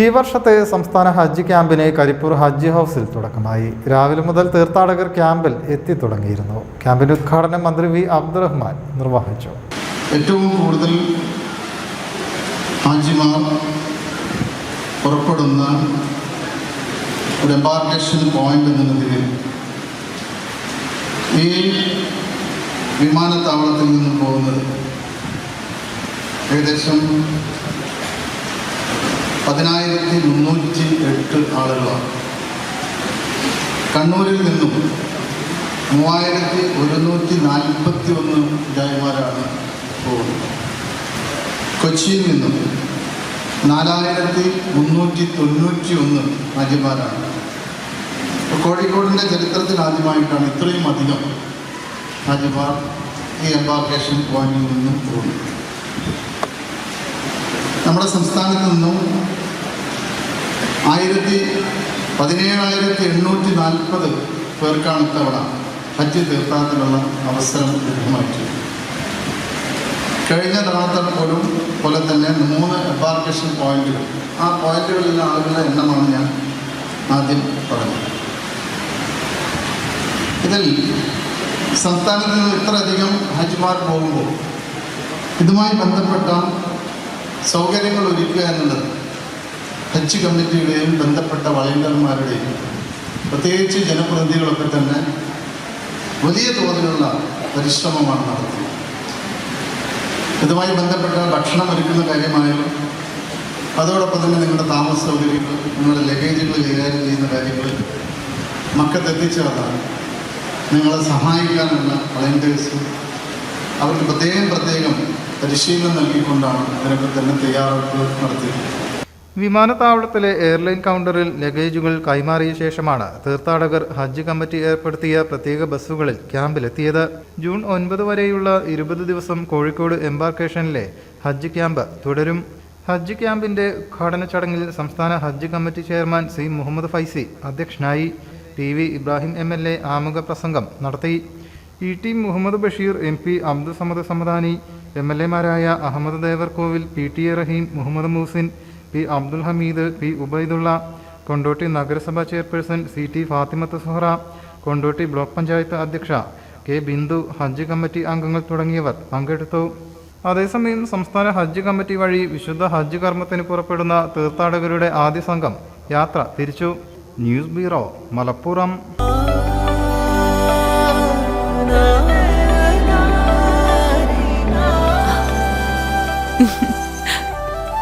ഈ വർഷത്തെ സംസ്ഥാന ഹജ്ജ് ക്യാമ്പിന് കരിപ്പൂർ ഹജ്ജ് ഹൗസിൽ തുടക്കമായി. രാവിലെ മുതൽ തീർത്ഥാടകർ ക്യാമ്പിൽ എത്തി തുടങ്ങിയിരുന്നു. ക്യാമ്പിന്റെ ഉദ്ഘാടനം മന്ത്രി വി അബ്ദുറഹ്മാൻ നിർവഹിച്ചു. ഏറ്റവും കൂടുതൽ ഹാജിമാർ പുറപ്പെടുന്ന ഒരു എംബാർക്കേഷൻ പോയിന്റ് എന്ന നിലയിൽ ഈ വിമാനത്താവളത്തിൽ നിന്ന് പോകുന്നത് ഏകദേശം പതിനായിരത്തി മുന്നൂറ്റി എട്ട് ആളുകളാണ്. കണ്ണൂരിൽ നിന്നും മൂവായിരത്തി ഒരുന്നൂറ്റി നാൽപ്പത്തി ഒന്ന് ജായമാരാണ് പോകുന്നത് കൊച്ചിയിൽ നിന്നും നാലായിരത്തി മുന്നൂറ്റി തൊണ്ണൂറ്റി ഒന്ന് അപ്പോൾ കോഴിക്കോടിന്റെ ചരിത്രത്തിൽ ആദ്യമായിട്ടാണ് ഇത്രയും അധികം ഹാജിമാർ ഈ എംബാർക്കേഷൻ പോയിന്റിൽ നിന്നും പോകുന്നത്. നമ്മുടെ സംസ്ഥാനത്ത് നിന്നും ആയിരത്തി പതിനേഴായിരത്തി എണ്ണൂറ്റി നാൽപ്പത് പേർക്കാണ് ഇത്തവണ ഹജ്ജ് തീർത്ഥാടനത്തിനുള്ള അവസരം ലഭ്യമായിട്ടുണ്ട് കഴിഞ്ഞ തവണത്തെ പോലും പോലെ തന്നെ മൂന്ന് എബാർക്കേഷൻ പോയിന്റുകൾ ആ പോയിന്റുകളിലെ ആളുകളുടെ എണ്ണമാണ് ഞാൻ ആദ്യം പറഞ്ഞത്. ഇതിൽ സംസ്ഥാനത്ത് നിന്ന് ഇത്രയധികം ഹജ്ജ്മാർ പോകുമ്പോൾ ഇതുമായി ബന്ധപ്പെട്ട സൗകര്യങ്ങൾ ഒരുക്കുക എന്നുള്ളത് ഹജ്ജ് കമ്മിറ്റിയുടെയും ബന്ധപ്പെട്ട വളണ്ടിയർമാരുടെയും പ്രത്യേകിച്ച് ജനപ്രതിനിധികളൊക്കെ തന്നെ വലിയ തോതിലുള്ള പരിശ്രമമാണ് നടത്തുന്നത് ഇതുമായി ബന്ധപ്പെട്ട ഭക്ഷണം ഒരുക്കുന്ന കാര്യമായാലും അതോടൊപ്പം തന്നെ നിങ്ങളുടെ താമസ സൗകര്യങ്ങൾ നിങ്ങളുടെ ലഗേജുകൾ കൈകാര്യം ചെയ്യുന്ന കാര്യങ്ങൾ മക്കത്തെത്തിച്ചേർന്നാണ് നിങ്ങളെ സഹായിക്കാനുള്ള വളണ്ടിയേഴ്സ് അവർക്ക് പ്രത്യേകം പ്രത്യേകം പരിശീലനം നൽകിക്കൊണ്ടാണ് ഇതിനൊക്കെ തന്നെ തയ്യാറെടുപ്പ് നടത്തിയത് വിമാനത്താവളത്തിലെ എയർലൈൻ കൗണ്ടറിൽ ലഗേജുകൾ കൈമാറിയ ശേഷമാണ് തീർത്ഥാടകർ ഹജ്ജ് കമ്മിറ്റി ഏർപ്പെടുത്തിയ പ്രത്യേക ബസ്സുകളിൽ ക്യാമ്പിലെത്തിയത്. ജൂൺ ഒൻപത് വരെയുള്ള ഇരുപത് ദിവസം കോഴിക്കോട് എംബാർക്കേഷനിലെ ഹജ്ജ് ക്യാമ്പ് തുടരും. ഹജ്ജ് ക്യാമ്പിന്റെ ഉദ്ഘാടന ചടങ്ങിൽ സംസ്ഥാന ഹജ്ജ് committee chairman C Muhammad Faizi അധ്യക്ഷനായി T V Ibrahim M L A ആമുഖ പ്രസംഗം നടത്തി. E T Muhammad Basheer M P Abdul Samad Samadani M L എമാരായ Ahammed Devarkovil P T A Rahim Muhammad Moosin P Abdul Hameed P Ubaidulla Kondotty നഗരസഭാ chairperson C T Fathimath Suhara Kondotty block panchayat അധ്യക്ഷ K Bindu ഹജ്ജ് committee അംഗങ്ങൾ തുടങ്ങിയവർ പങ്കെടുത്തു. അതേസമയം സംസ്ഥാന ഹജ്ജ് committee വഴി വിശുദ്ധ ഹജ്ജ് കർമ്മത്തിന് പുറപ്പെടുന്ന തീർത്ഥാടകരുടെ ആദ്യ സംഘം യാത്ര തിരിച്ചു. News bureau Malappuram.